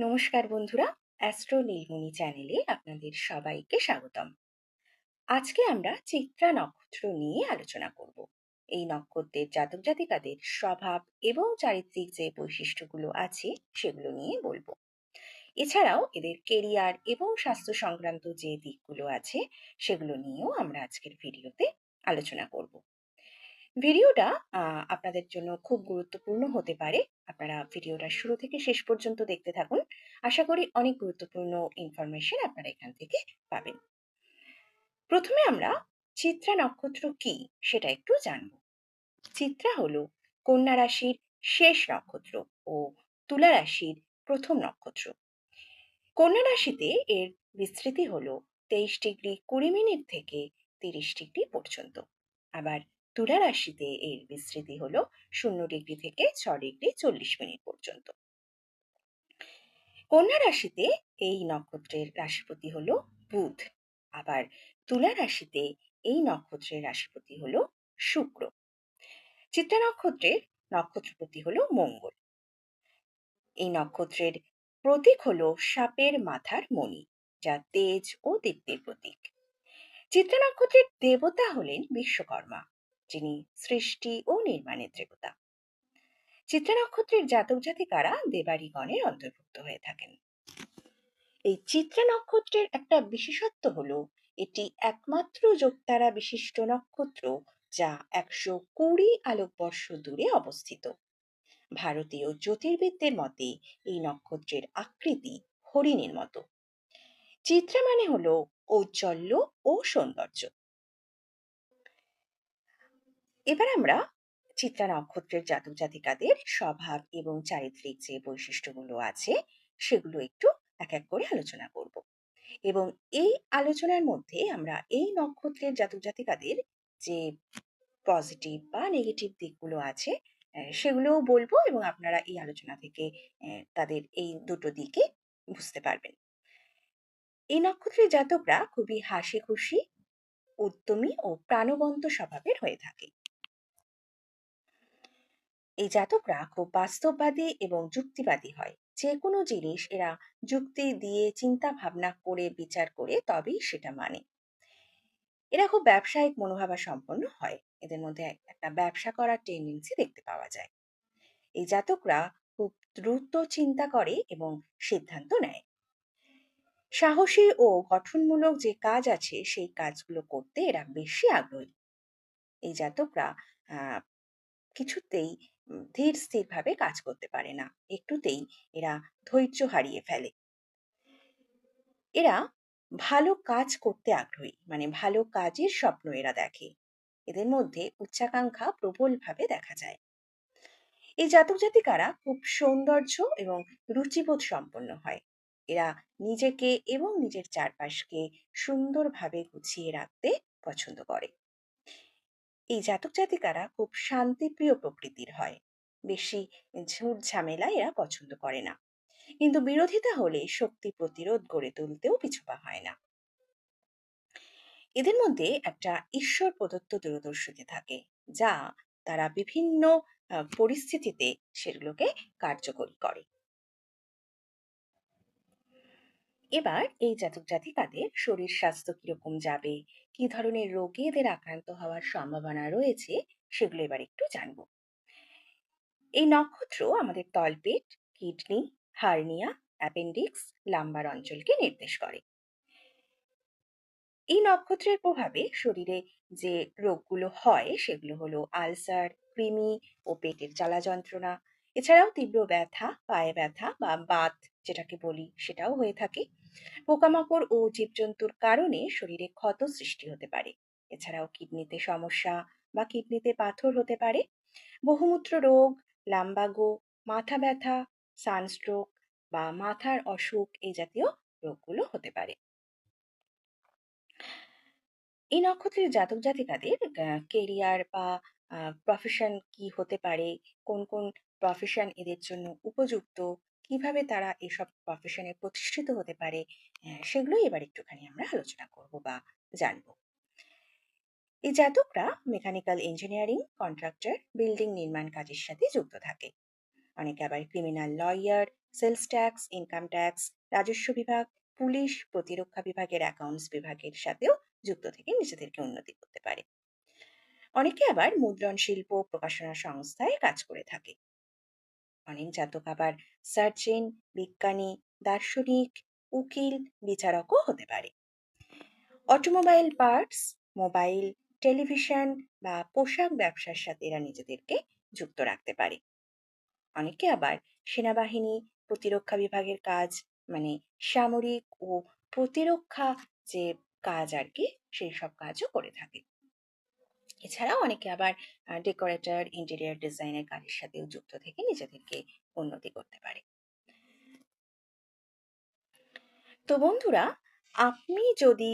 নমস্কার বন্ধুরা, অ্যাস্ট্রো নীলমণি চ্যানেলে আপনাদের সবাইকে স্বাগতম। আজকে আমরা চিত্রা নক্ষত্র নিয়ে আলোচনা করব। এই নক্ষত্রের জাতক জাতিকাদের স্বভাব এবং চারিত্রিক যে বৈশিষ্ট্যগুলো আছে সেগুলো নিয়ে বলব। এছাড়াও এদের কেরিয়ার এবং স্বাস্থ্য সংক্রান্ত যে দিকগুলো আছে সেগুলো নিয়েও আমরা আজকের ভিডিওতে আলোচনা করব। ভিডিওটা আপনাদের জন্য খুব গুরুত্বপূর্ণ হতে পারে। আপনারা ভিডিওটা শুরু থেকে শেষ পর্যন্ত দেখতে থাকুন। আশা করি অনেক গুরুত্বপূর্ণ ইনফরমেশন আপনারা এখান থেকে পাবেন। প্রথমে আমরা চিত্রা নক্ষত্র কি সেটা একটু জানব। চিত্রা হলো কন্যা রাশির শেষ নক্ষত্র ও তুলা রাশির প্রথম নক্ষত্র। কন্যা রাশিতে এর বিস্তৃতি হলো তেইশ ডিগ্রি কুড়ি মিনিট থেকে তিরিশ ডিগ্রি পর্যন্ত। আবার তুলা রাশিতে এর বিস্তৃতি হল শূন্য ডিগ্রি থেকে ছ ডিগ্রি চল্লিশ মিনিট পর্যন্ত। কন্যা রাশিতে এই নক্ষত্রের রাশিপতি হল বুধ। আবার তুলা রাশিতে এই নক্ষত্রের রাশিপতি হল শুক্র। চিত্রা নক্ষত্রের নক্ষত্রপতি হল মঙ্গল। এই নক্ষত্রের প্রতীক হল সাপের মাথার মণি, যা তেজ ও দীপ্তির প্রতীক। চিত্রা নক্ষত্রের দেবতা হলেন বিশ্বকর্মা। যিনি সৃষ্টি ও নির্মাণের দেবতা চিত্রা নক্ষত্রের জাতক জাতিকারা দেবারিগণের অন্তর্ভুক্ত হয়ে থাকেন। এই চিত্রা নক্ষত্রের একটা বিশেষত্ব হলো, এটি একমাত্র যোগতারা বিশিষ্ট নক্ষত্র যা একশো কুড়ি আলোকবর্ষ দূরে অবস্থিত। ভারতীয় জ্যোতির্বিদদের মতে, এই নক্ষত্রের আকৃতি হরিণের মতো। চিত্রা মানে হলো ঔজ্জ্বল্য ও সৌন্দর্য। এবার আমরা চিত্রা নক্ষত্রের জাতক জাতিকাদের স্বভাব এবং চারিত্রিক যে বৈশিষ্ট্যগুলো আছে, সেগুলো একটু এক এক করে আলোচনা করব। এবং এই আলোচনার মধ্যে আমরা এই নক্ষত্রের জাতক জাতিকাদের যে পজিটিভ বা নেগেটিভ দিকগুলো আছে সেগুলোও বলব এবং আপনারা এই আলোচনা থেকে তাদের এই দুটো দিকে বুঝতে পারবেন। এই নক্ষত্রের জাতকরা খুবই হাসি খুশি উদ্যমী ও প্রাণবন্ত স্বভাবের হয়ে থাকে। এই জাতকরা খুব বাস্তববাদী এবং যুক্তিবাদী হয়। যে কোনো জিনিস এরা যুক্তি দিয়ে চিন্তা ভাবনা করে বিচার করে তবেই সেটা মানে। এরা খুব ব্যবসায়িক মনোভাবা সম্পন্ন হয়। এদের মধ্যে একটা ব্যবসা করার টেন্ডেন্সি দেখতে পাওয়া যায়। এই জাতকরা খুব দ্রুত চিন্তা করে এবং সিদ্ধান্ত নেয়। সাহসী ও গঠনমূলক যে কাজ আছে, সেই কাজগুলো করতে এরা বেশি আগ্রহী। এই জাতকরা কিছুতেই ধীর স্থিরভাবে কাজ করতে পারে না। একটুতেই এরা ধৈর্য হারিয়ে ফেলে। এরা ভালো কাজ করতে আগ্রহী মানে ভালো কাজের স্বপ্ন এরা দেখে। এদের মধ্যে উচ্চাকাঙ্ক্ষা প্রবলভাবে দেখা যায়। এই জাতক জাতিকারা খুব সৌন্দর্য এবং রুচিবোধ সম্পন্ন হয়। এরা নিজেকে এবং নিজের চারপাশকে সুন্দরভাবে গুছিয়ে রাখতে পছন্দ করে। এই জাতক জাতিকারা খুব শান্তিপ্রিয় প্রকৃতির হয়। বেশি ঝুট ঝামেলা এরা পছন্দ করে না। কিন্তু বিরোধিতা হলে শক্তি প্রতিরোধ গড়ে তুলতেও পিছুপা হয় না। এদের মধ্যে একটা ঈশ্বর প্রদত্ত দূরদর্শিতা থাকে, যা তারা বিভিন্ন পরিস্থিতিতে সেগুলোকে কার্যকরী করে। এবার এই জাতক জাতিকাদের শরীর স্বাস্থ্য কীরকম যাবে? কি ধরনের রোগে এদের আক্রান্ত হওয়ার সম্ভাবনা রয়েছে? সেগুলো এবার একটু জানব। এই নক্ষত্র আমাদের তলপেট, কিডনি, হার্নিয়া, অ্যাপেন্ডিক্স, লাম্বার অঞ্চলকে নির্দেশ করে। এই নক্ষত্রের প্রভাবে শরীরে যে রোগগুলো হয়, সেগুলো হলো আলসার, কৃমি ও পেটের জ্বালা যন্ত্রণা। এছাড়াও তীব্র ব্যথা, পায়ে ব্যথা বা বাত যেটাকে বলি, সেটাও হয়ে থাকে। পোকামাকড় ও জীবজন্তুর কারণে শরীরে ক্ষত সৃষ্টি হতে পারে। এছাড়াও কিডনিতে সমস্যা বা কিডনিতে পাথর হতে পারে। বহুমূত্র রোগ লাম্বাগো মাথা ব্যথা, সানস্ট্রোক বা মাথার অসুখ এই জাতীয় রোগগুলো হতে পারে। এই নক্ষত্রের জাতক জাতিকাদের কেরিয়ার বা প্রফেশন কি হতে পারে? কোন কোন প্রফেশন এদের জন্য উপযুক্ত? কীভাবে তারা এসব প্রফেশনে প্রতিষ্ঠিত হতে পারে সেগুলোই এবার একটুখানি আমরা আলোচনা করব বা জানব। এই জাতকরা মেকানিক্যাল ইঞ্জিনিয়ারিং কন্ট্রাক্টর বিল্ডিং নির্মাণ কাজের সাথে যুক্ত থাকে। অনেকে আবার criminal lawyer sales tax income tax রাজস্ব বিভাগ, পুলিশ, প্রতিরক্ষা বিভাগের অ্যাকাউন্টস বিভাগের সাথেও যুক্ত থেকে নিজেদেরকে উন্নতি করতে পারে। অনেকে আবার মুদ্রণ শিল্প, প্রকাশনা সংস্থায় কাজ করে থাকে। অনেক জাতক আবার সার্জেন বিজ্ঞানী, দার্শনিক, উকিল, বিচারকও হতে পারে। অটোমোবাইল পার্টস, মোবাইল, টেলিভিশন বা পোশাক ব্যবসার সাথে এরা নিজেদেরকে যুক্ত রাখতে পারে। অনেকে আবার সেনাবাহিনী, প্রতিরক্ষা বিভাগের কাজ মানে সামরিক ও প্রতিরক্ষা যে কাজ আর কি, সেই সব কাজও করে থাকে। এছাড়াও অনেকে আবার ডেকোরেটর ইন্টেরিয়ার ডিজাইনের কাজের সাথেও যুক্ত থেকে নিজেদেরকে উন্নতি করতে পারে। তো বন্ধুরা, আপনি যদি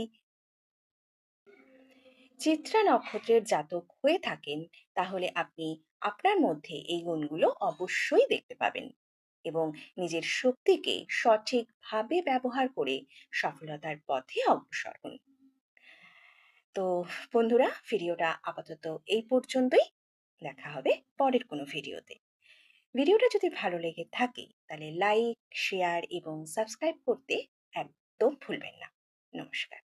চিত্রা নক্ষত্রের জাতক হয়ে থাকেন, তাহলে আপনি আপনার মধ্যে এই গুণগুলো অবশ্যই দেখতে পাবেন এবং নিজের শক্তিকে সঠিকভাবে ব্যবহার করে সফলতার পথে অগ্রসর হন। তো বন্ধুরা, ভিডিওটা আপাতত এই পর্যন্তই। দেখা হবে পরের কোনো ভিডিওতে। ভিডিওটা যদি ভালো লেগে থাকে, তাহলে লাইক, শেয়ার এবং সাবস্ক্রাইব করতে একদম ভুলবেন না। নমস্কার।